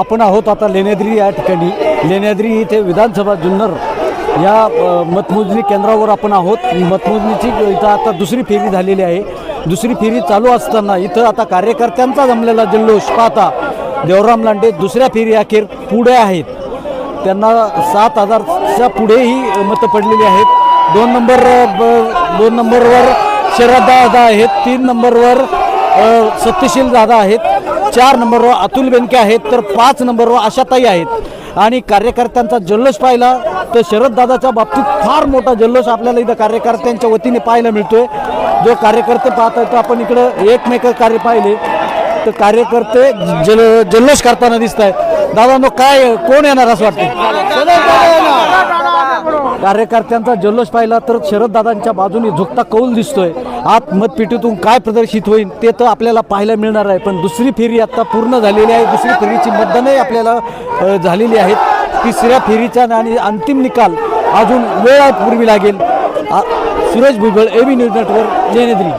आपण आहोत आता लेण्याद्री या ठिकाणी. लेण्याद्री इथे विधानसभा जुन्नर या मतमोजणी केंद्रावर आपण आहोत. मतमोजणीची इथं आता दुसरी फेरी झालेली आहे. दुसरी फेरी चालू असताना इथं आता कार्यकर्त्यांचा जमलेला जल्लोष पाहता देवराम लांडे दुसऱ्या फेरी अखेर पुढे आहेत. त्यांना सात हजारच्या पुढेही मतं पडलेली आहेत. दोन नंबर दोन नंबरवर शरद दादा आहेत. तीन नंबरवर सत्यशील दादा आहेत. चार नंबरवर अतुल बेनके आहेत तर पाच नंबरवर आशाताई आहेत. आणि कार्यकर्त्यांचा जल्लोष पाहिला तर शरददादाच्या बाबतीत फार मोठा जल्लोष आपल्याला इथं कार्यकर्त्यांच्या वतीने पाहायला मिळतोय. जो कार्यकर्ते पाहत आहेत आपण इकडं एकमेक कार्य पाहिले तर कार्यकर्ते जल जल्लोष करताना दिसत आहेत दादा मग काय कोण येणार असं वाटतं कार्यकर्त्यांचा जल्लोष पाहिला तर शरददादांच्या बाजूने झुकता कौल दिसतोय. आत मतपेटीतून काय प्रदर्शित होईल ते तर आपल्याला पाहायला मिळणार आहे. पण दुसरी फेरी आता पूर्ण झालेली आहे. दुसरी फेरीची मतदानही आपल्याला झालेली आहेत. तिसऱ्या फेरीचा आणि अंतिम निकाल अजून वेळापूर्वी लागेल. Suraj Suresh A B news network Lenyadri